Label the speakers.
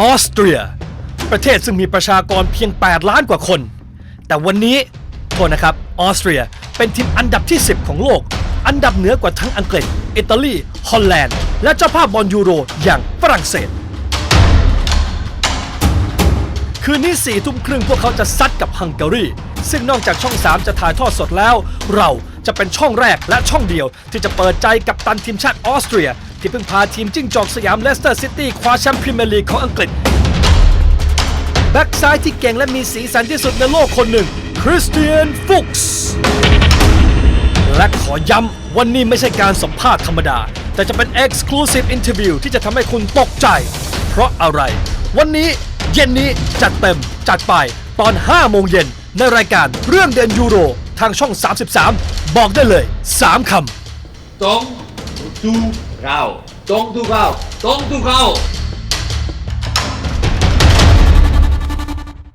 Speaker 1: ออสเตรีย ประเทศซึ่งมีประชากรเพียง 8 ล้านกว่าคน แต่วันนี้โทษนะครับออสเตรียเป็นทีมอันดับที่ 10 ของโลก อันดับเหนือกว่าทั้งอังกฤษ อิตาลี ฮอลแลนด์ และเจ้าภาพบอลยูโรอย่างฝรั่งเศส คืนนี้สี่ทุ่มครึ่งพวกเขาจะซัดกับฮังการี ซึ่งนอกจากช่อง 3 จะถ่ายทอดสดแล้ว เราจะเป็นช่องแรกและช่องเดียวที่จะเปิดใจกับตันทีมชาติออสเตรีย ที่เพิ่งพาทีมจิ้งจอกสยามเลสเตอร์ซิตี้คว้าแชมป์พรีเมียร์ลีกของอังกฤษ แบ็กซ้ายที่เก่งและมีสีสันที่สุดในโลกคนหนึ่ง คริสเตียนฟุกส์และขอย้ำวันนี้ไม่ใช่การสัมภาษณ์ธรรมดา แต่จะเป็น Exclusive Interview ที่จะทำให้คุณตกใจ เพราะอะไร วันนี้เย็นนี้จัดเต็มจัดไปตอน 5 โมงเย็นในรายการเรื่องเด่นยูโรทางช่อง 33 บอกได้เลย 3 คำ
Speaker 2: ตรงทู เราตรงทูเขาตรงทูเขา